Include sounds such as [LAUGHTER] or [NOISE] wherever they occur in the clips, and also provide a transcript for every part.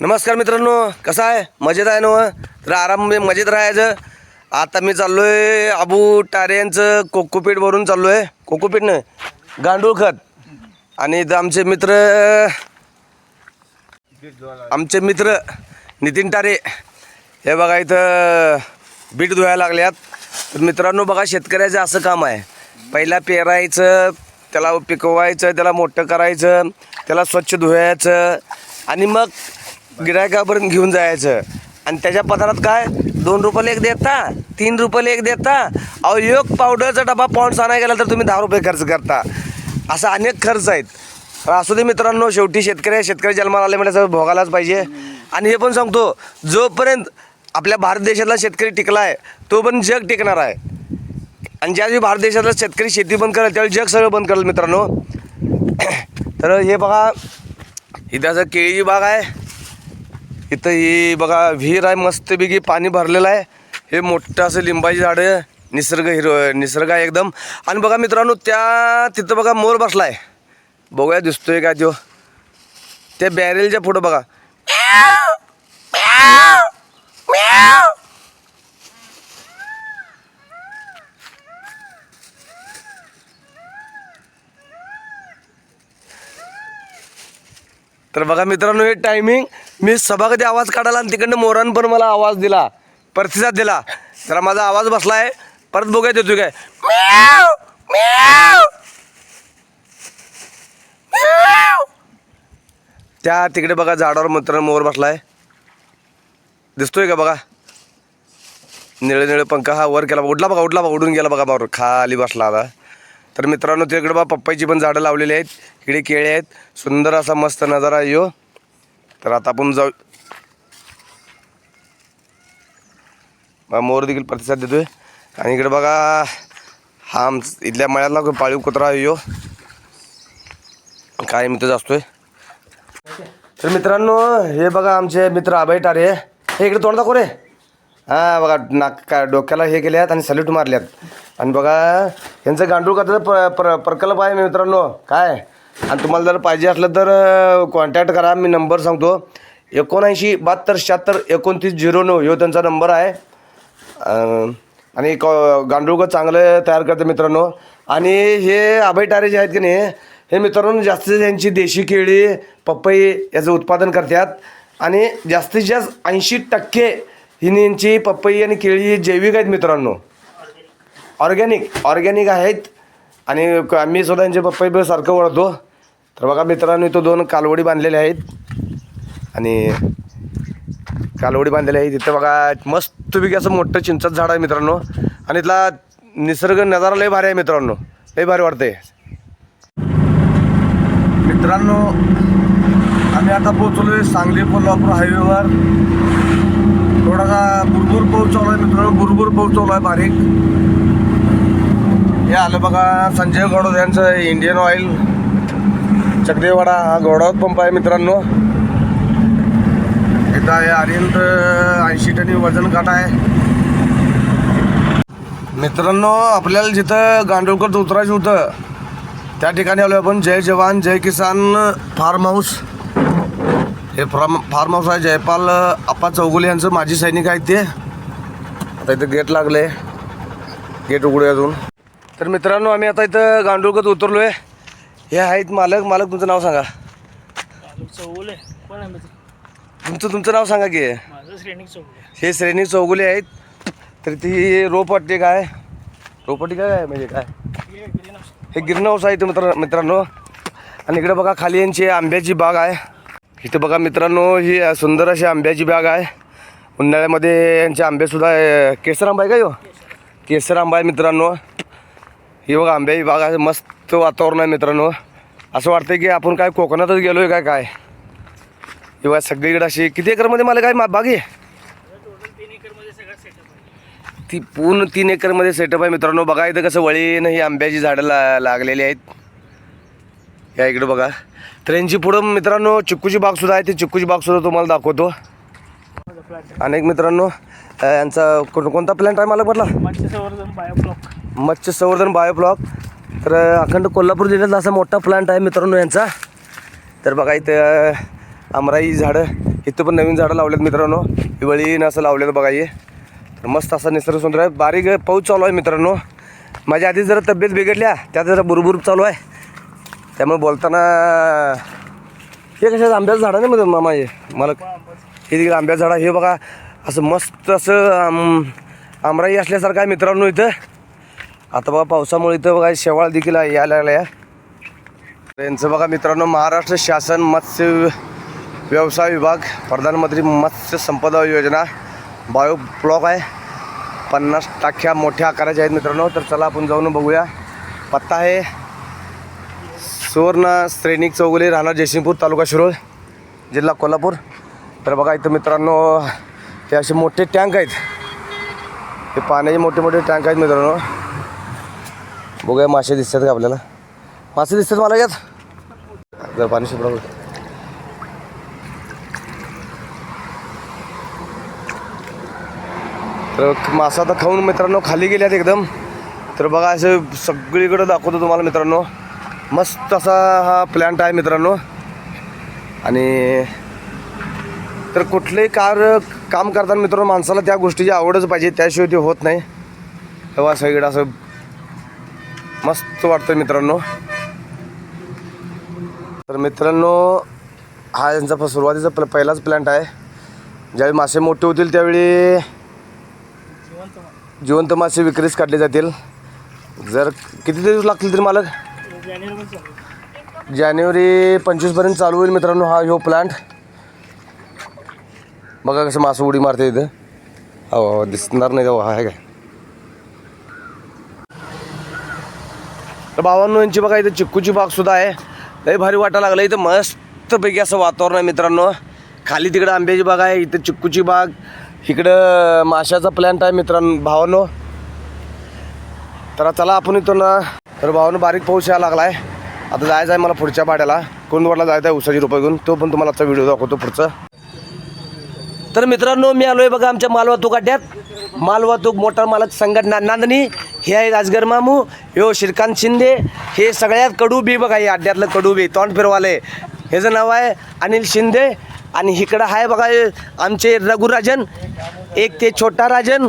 नमस्कार मित्रांनो कसं आहे? मजेत आहे ना हो? तर आराम म्हणजे मजेत राहायचं. आता मी चाललो आहे अबू टाऱ्यांचं कोकोपीठ भरून चाललो आहे कोकोपीट नाही गांडूळ खत आणि इथं आमचे मित्र आमचे मित्र नितीन टारे. हे बघा इथं बीट धुवायला लागल्यात. तर मित्रांनो बघा शेतकऱ्याचं असं काम आहे. पहिला पेरायचं त्याला पिकवायचं त्याला मोठं करायचं त्याला स्वच्छ धुवायचं. आणि मग गिरायकापर्यंत घेऊन जायचं. आणि त्याच्या पदारात काय? दोन रुपयाला एक देता तीन रुपयाला एक देता. अहो एक पावडरचा डबा पॉन्ड्स आणाय गेला तर तुम्ही दहा रुपये खर्च करता. असा अनेक खर्च आहेत. असू दे मित्रांनो शेवटी शेतकरी आहे, शेतकरी जन्माला आले म्हणजे भोगायलाच पाहिजे. आणि हे पण सांगतो जोपर्यंत आपल्या भारत देशातला शेतकरी टिकला आहे तो पण जग टिकणार आहे. आणि ज्यावेळी भारत देशातला शेतकरी शेती बंद करेल त्यावेळी जग सगळं बंद करेल मित्रांनो. [COUGHS] तर हे बघा इथं असं केळीची बाग आहे. इथं ही बघा विहीर आहे मस्तपैकी पाणी भरलेलं आहे. हे मोठं असं लिंबाची झाडं निसर्ग हिरो निसर्ग आहे एकदम. आणि बघा मित्रांनो त्या तिथं बघा मोर बसला आहे बघूया दिसतोय का तो त्या बॅरेलच्या पुढं बघा. तर बघा मित्रांनो हे टायमिंग मी सभागती आवाज काढाला आणि तिकडनं मोरान पण मला आवाज दिला. प्रतिसाद दिला. जरा माझा आवाज बसला आहे परत बघूया देतो काय. त्या तिकडे बघा झाडावर मित्रांनो मोर बसला आहे दिसतोय का बघा? निळे निळे पंखा हा वर केला. उडला बघा उडला बघा उडून गेला बघा बरोबर खाली बसला आता तर मित्रांनो तिकडे बा पप्पाईची पण झाडं लावलेली आहेत. इकडे केळे आहेत. सुंदर असा मस्त नजारा आहे यो. तर आता आपण जाऊ मोर देखील प्रतिसाद देतोय. आणि इकडे बघा हा आम इथल्या मळ्याला पाळीव कुत्रा आहे यो. काय मित्रच असतोय. तर मित्रांनो हे बघा आमचे मित्र अभय टारे हे इकडे तोंड दाखव रे. हां बघा नाक का डोक्याला हे केल्यात आणि सल्यूट मारल्यात. आणि बघा यांचं गांडूळ कथाचं प्र प्र प्रकल्प आहे मित्रांनो. काय? आणि तुम्हाला जर पाहिजे असलं तर कॉन्टॅक्ट करा. मी नंबर सांगतो. एकोणऐंशी बहात्तर शहात्तर एकोणतीस झिरो नऊ ह्यो त्यांचा नंबर आहे. आणि क गांडूळ चांगलं तयार करते मित्रांनो. आणि हे अभय टारे जे आहेत की नाही हे मित्रांनो जास्तीत त्यांची देशी केळी पपई याचं उत्पादन करतात. आणि जास्तीत जास्त ऐंशी टक्के ही यांची पपई आणि केळी जैविक आहेत मित्रांनो. ऑर्गॅनिक ऑर्गॅनिक आहेत. आणि आम्ही सुद्धा यांचे पपई सारखं ओळखतो तर बघा मित्रांनो इथं दोन कालवडी बांधलेल्या आहेत. आणि कालवडी बांधलेली आहे तिथं बघा मस्तपैकी असं मोठं चिंचत झाड आहे मित्रांनो. आणि इथला निसर्ग नजारा लय भारी आहे मित्रांनो. लय भारी वाटते मित्रांनो आम्ही आता पोहोचलोय सांगली कोल्हापूर हायवेवर थोडासा बुरबुर पाऊस चालू आहे मित्रांनो बुरबुर पाऊस चालू आहे बारीक. हे आलं बघा संजय गौडव यांचं इंडियन ऑइल चक्रीवाडा हा गोडावत पंप आहे मित्रांनो. इथं आहे अरिंद ऐंशी टनी वजन काटा आहे. मित्रांनो आपल्याला जिथं गांडोळकर उतरायचं होतं त्या ठिकाणी आलो आपण. जय जवान जय किसान फार्म हाऊस. हे फार्म फार्म हाऊस आहे जयपाल अप्पा चौगुले यांचं माजी सैनिक आहेत ते. आता इथं गेट लागले. गेट उघडे अजून. तर मित्रांनो आम्ही आता इथं गांडोळकत उतरलो आहे हे आहेत मालक. मालक तुमचं नाव सांगा. चौगुले. कोण आहे मित्र? तुमचं तुमचं नाव सांगा की. हे श्रेणी चौगुले आहेत. तर ती रोपवाटिका काय? रोपवाटिका काय म्हणजे काय? हे गिरण हाऊस आहे इथं मित्र मित्रांनो. आणि इकडे बघा खाली यांची आंब्याची बाग आहे. इथं बघा मित्रांनो ही सुंदर अशी आंब्याची बाग आहे. उन्हाळ्यामध्ये यांचे आंबेसुद्धा आहे. केसर आंबा आहे का ह्यो केसर आंबा आहे मित्रांनो. ही बघा आंब्याची बाग आहे. मस्त वातावरण आहे मित्रांनो. असं वाटतं की आपण काय कोकणातच गेलो आहे काय? काय ही बघा सगळीकडे अशी किती एकरमध्ये मला काय मा- बाग आहे? ती पूर्ण तीन एकरमध्ये सेटअप आहे मित्रांनो. बघा इथं कसं वळीनं ही आंब्याची झाडं ला लागलेली आहेत. या इकडं बघा. तर यांची पुढं मित्रांनो चिक्कूची बागसुद्धा आहे. ती चिक्कूची बागसुद्धा तुम्हाला दाखवतो. अनेक मित्रांनो यांचा कोण कोणता प्लॅन्ट आहे मला ब्लॉक मत्स्य संवर्धन बायोब्लॉक. तर अखंड कोल्हापूर जिल्ह्यातला असा मोठा प्लांट आहे मित्रांनो यांचा. तर बघा इथं अ, आमराई झाडं इथं पण नवीन झाडं लावलेत मित्रांनो. हिवळी असं लावलेलं बघा हे. तर मस्त असा निसर्ग सुंदर आहे. बारीक पाऊस चालू आहे मित्रांनो. माझ्या आधी जरा तब्येत बिघडल्या त्यात जरा बुरबुर चालू आहे. त्यामुळे बोलताना हे कशा आंब्याचं झाड नाही मध्ये मामा हे? मला हे तिकडे आंब्याचं झाड हे बघा असं मस्त असं आम आमराई असल्यासारखं आहे मित्रांनो इथं. आता बघा पावसामुळे इथं बघा शेवाळ देखील आहे- यायला लागल्या यांचं बघा मित्रांनो महाराष्ट्र शासन मत्स्य व्यवसाय विभाग प्रधानमंत्री मत्स्य संपदा योजना बायो ब्लॉक आहे. पन्नास टाक्या मोठ्या आकाराच्या आहेत मित्रांनो तर चला आपण जाऊन बघूया. पत्ता आहे सुवर्ण श्रेणिक चौगुले राहणार जयसिंगपूर तालुका शिरोळ जिल्हा कोल्हापूर. तर बघा इथं मित्रांनो हे असे मोठे टँक आहेत. हे पाण्याचे मोठे मोठे टँक आहेत मित्रांनो. बघूया मासे दिसतात का आपल्याला? मासे दिसतात मला यात. जर पाणी शुभ्र होतं तर मासा आता खाऊन मित्रांनो खाली गेल्यात एकदम. तर बघा असं सगळीकडे दाखवतो तुम्हाला मित्रांनो. मस्त असा हा प्लॅन्ट आहे मित्रांनो. आणि तर कुठलंही कार काम करताना मित्रांनो माणसाला त्या गोष्टीची आवडच पाहिजे त्याशिवाय ते होत नाही. हवा सगळं असं मस्त वाटतं मित्रांनो. तर मित्रांनो हा यांचा सुरुवातीचा प्ल पहिलाच प्लॅन्ट आहे. ज्यावेळी मासे मोठे होतील त्यावेळी जिवंत मासे विक्रीस काढले जातील. जर किती दिवस लागतील तरी मालक? जानेवारी पंचवीसपर्यंत चालू होईल मित्रांनो हा ह्यो प्लांट बघा कसं मासं उडी मारते इथं. हो दिसणार नाही हो आहे काय? तर भावांनो यांची बघा इथं चिक्कूची बाग सुद्धा आहे. लई भारी वाटायला लागलं. इथं मस्तपैकी असं वातावरण आहे मित्रांनो. खाली तिकडं आंब्याची बाग आहे इथं चिक्कूची बाग. इकडं माशाचा प्लॅन्ट आहे मित्रांनो भावांनो. तर चला आपण इथं ना तर भावानं बारीक पाऊस यायला लागला आहे आता जायचं आहे मला पुढच्या पाड्याला. कोंदवडला जायचं आहे उसाची रुपये घेऊन. तो पण तुम्हाला आजचा व्हिडिओ दाखवतो पुढचं. तर मित्रांनो मी आलो आहे बघा आमच्या मालवाहतूक अड्ड्यात. मालवाहतूक मोटार मालक संघटना नांदणी. हे आहे राजगर मामू यो श्रीकांत शिंदे. हे सगळ्यात कडू बी बघा हे अड्ड्यातलं कडू बी तोंड फिरवाले. ह्याचं नाव आहे अनिल शिंदे. आणि इकडं आहे बघा आमचे रघुराजन. एक ते छोटा राजन.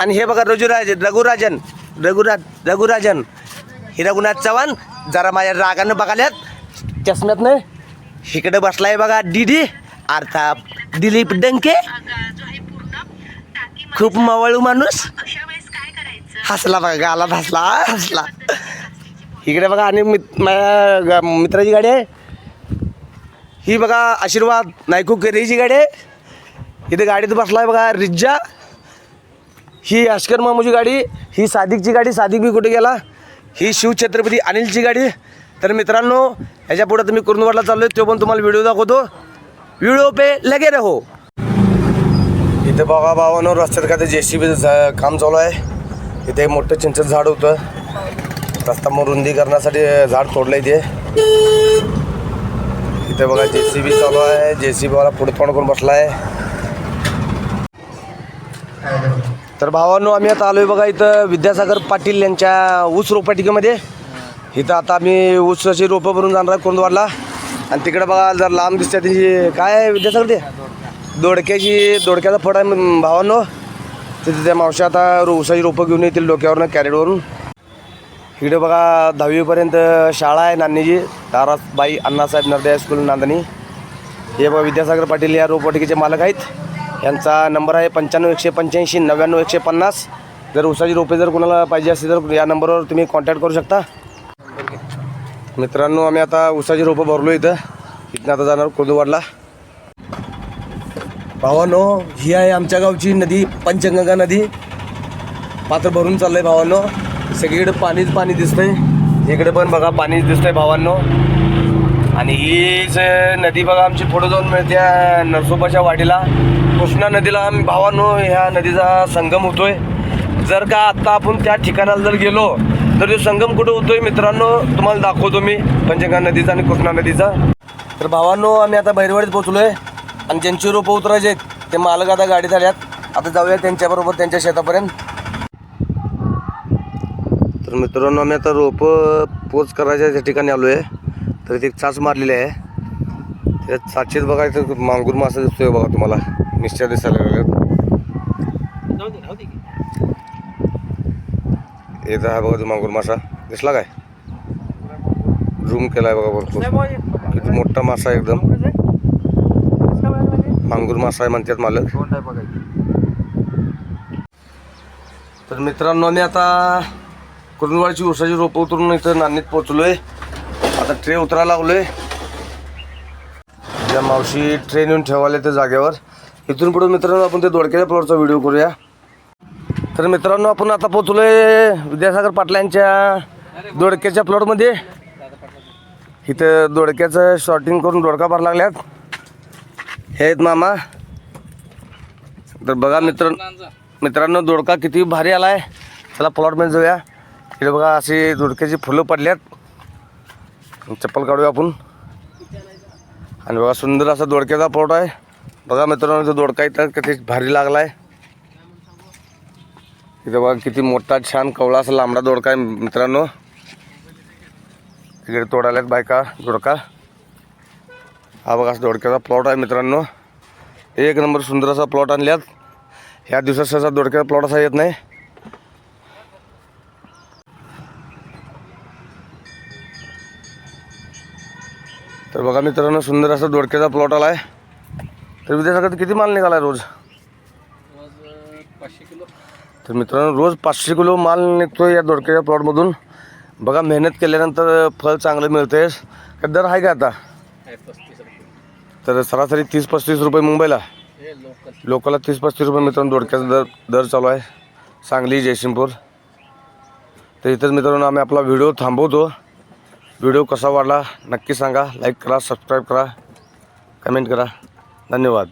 आणि हे बघा रघुराजन रघुराजन. रघुरा रघुराजन. हे रघुनाथ चव्हाण जरा माझ्या रागानं बघाल्यात. चष्म्यात नाही इकडे बसलाय बघा डीडी अर्थात दिलीप डंके. खूप मवळू माणूस. हसला बघा गालात हसला हसला. इकडे बघा आणि मित माझ्या मित्राची गाडी आहे. ही बघा आशीर्वाद नायकू केरीची गाडी आहे. इथे गाडीत बसलाय बघा रिज्जा. ही अश्कर मामूची गाडी ही सादिकची गाडी सादिक बी कुठे गेला? ही शिवछत्रपती अनिलची गाडी तर मित्रांनो ह्याच्या पुढे तुम्ही कुरुंदवाडला चाललोय तो पण तुम्हाला व्हिडिओ दाखवतो. व्हिडिओ पे लगे रहो. इथे बघा भावानो रस्त्यात काय जे सी बीचं काम चालू आहे. इथे एक मोठं चिंच झाड होतं. रस्ता मग रुंदी करण्यासाठी झाड तोडलं इथे इथे बघा जे सी बी चालू आहे. जे सी बीवाला पुढे तोंड करून बसला आहे तर भावांनो आम्ही आता आलोय बघा इथं विद्यासागर पाटील यांच्या ऊस रोपवाटिकेमध्ये. इथं आता आम्ही ऊसाची रोपं भरून जाणार आहे कोंदवाडला आणि तिकडे बघा जर लांब दिसते त्याची काय आहे विद्यासागर ते? दोडक्याची दोडक्याचा फड आहे भावांनो. तिथे त्या मावशी आता रो- ऊसाची रोपं घेऊन येतील डोक्यावरनं कॅरेटवरून. इकडे बघा दहावीपर्यंत शाळा आहे नांदणीची ताराबाई अण्णासाहेब नरदे हायस्कूल नांदणी. हे बघा विद्यासागर पाटील या रोपवाटिकेचे मालक आहेत. यांचा नंबर आहे पंच्याण्णव एकशे पंच्याऐंशी नव्याण्णव एकशे पन्नास. जर उसाची रोपे जर कोणाला पाहिजे असतील तर या नंबरवर तुम्ही कॉन्टॅक्ट करू शकता. मित्रांनो आम्ही आता उसाची रोपं भरलो इथं. इथनं आता जाणार कुर्दुवाडला भावानो ही आहे आमच्या गावची नदी पंचगंगा नदी. पात्र भरून चाललंय भावांनो. सगळीकडे पाणीच पाणी दिसतंय. इकडे पण बघा पाणीच दिसतंय भावांनो. आणि हीच नदी बघा आमची पुढे जाऊन मिळते नरसोबाच्या वाडीला. कृष्णा नदीला आम्ही भावांनो ह्या नदीचा संगम होतोय. जर का आत्ता आपण त्या ठिकाणाला जर गेलो तर तो संगम कुठं होतोय मित्रांनो तुम्हाला दाखवतो मी. पंचगंगा नदीचा आणि कृष्णा नदीचा. तर भावांनो आम्ही आता भैरवाडीत आहे आणि ज्यांची रोपं उतरायचे आहेत ते मालक आता गाडीत आल्यात. आता जाऊया त्यांच्याबरोबर त्यांच्या शेतापर्यंत. तर मित्रांनो आम्ही आता रोपं पोच करायच्या त्या ठिकाणी आलो आहे तर ती चाच मारलेली आहे. त्याच्यात सातशेत बघा इथं मांगूर मासा दिसतोय बघा तुम्हाला. निश्चय दिसायला लागल्यात. येत आहे बघा तो मांगूर मासा. दिसला काय? झूम केलाय बघा भरपूर. किती मोठा मासा आहे एकदम. मांगूर मासा आहे म्हणतात मालक. तर मित्रांनो मी आता कुरुंदवाडची उसाची रोपं उतरून इथं नांदीत पोचलोय आता ट्रे उतरायला लागलोय. त्या मावशी ट्रेन येऊन ठेवायला त्या जागेवर इथून पुढे मित्रांनो आपण ते दोडक्याच्या प्लॉटचा व्हिडिओ करूया. तर मित्रांनो आपण आता पोचलोय विद्यासागर पाटलांच्या दोडक्याच्या प्लॉटमध्ये इथं दोडक्याचं शॉर्टिंग करून दोडका भर लागल्यात. हे आहेत मामा. तर बघा मित्र मित्रांनो दोडका किती भारी आलाय. त्याला प्लॉटमध्ये जाऊया. इकडे बघा अशी दोडक्याची फुलं पडल्यात. चप्पल काढूया आपण. आणि बघा सुंदर असा दोडक्याचा प्लॉट आहे. बघा मित्रांनो तो दोडका इथं किती भारी लागलाय. इथं बघा किती मोठा छान कवळा असा लांबडा दोडका आहे मित्रांनो. तिकडे तोडाल्यात बायका दोडका. हा बघा दोडक्याचा प्लॉट आहे मित्रांनो. एक नंबर सुंदर असा प्लॉट आणल्यात. ह्या दिवसात सहसा दोडक्याचा प्लॉट असा येत नाही. तर बघा मित्रांनो सुंदर असा दोडक्याचा प्लॉट आला आहे तर विद्यासागर किती माल निघाला रोज? रोज, पाचशे किलो तर मित्रांनो रोज पाचशे किलो माल निघतो या दोडक्याच्या प्लॉटमधून बघा मेहनत केल्यानंतर फळ चांगलं मिळते का दर आहे का आता? तर सरासरी तीस पस्तीस रुपये मुंबईला. लोकला लोकलला तीस पस्तीस रुपये मित्रांनो दोडक्याचा दर दर चालू आहे. सांगली जयसिंगपूर. तर इथंच मित्रांनो आम्ही आपला व्हिडिओ थांबवतो. व्हिडिओ कसा वाटला नक्की सांगा. लाईक करा सबस्क्राईब करा. कमेंट करा. धन्यवाद.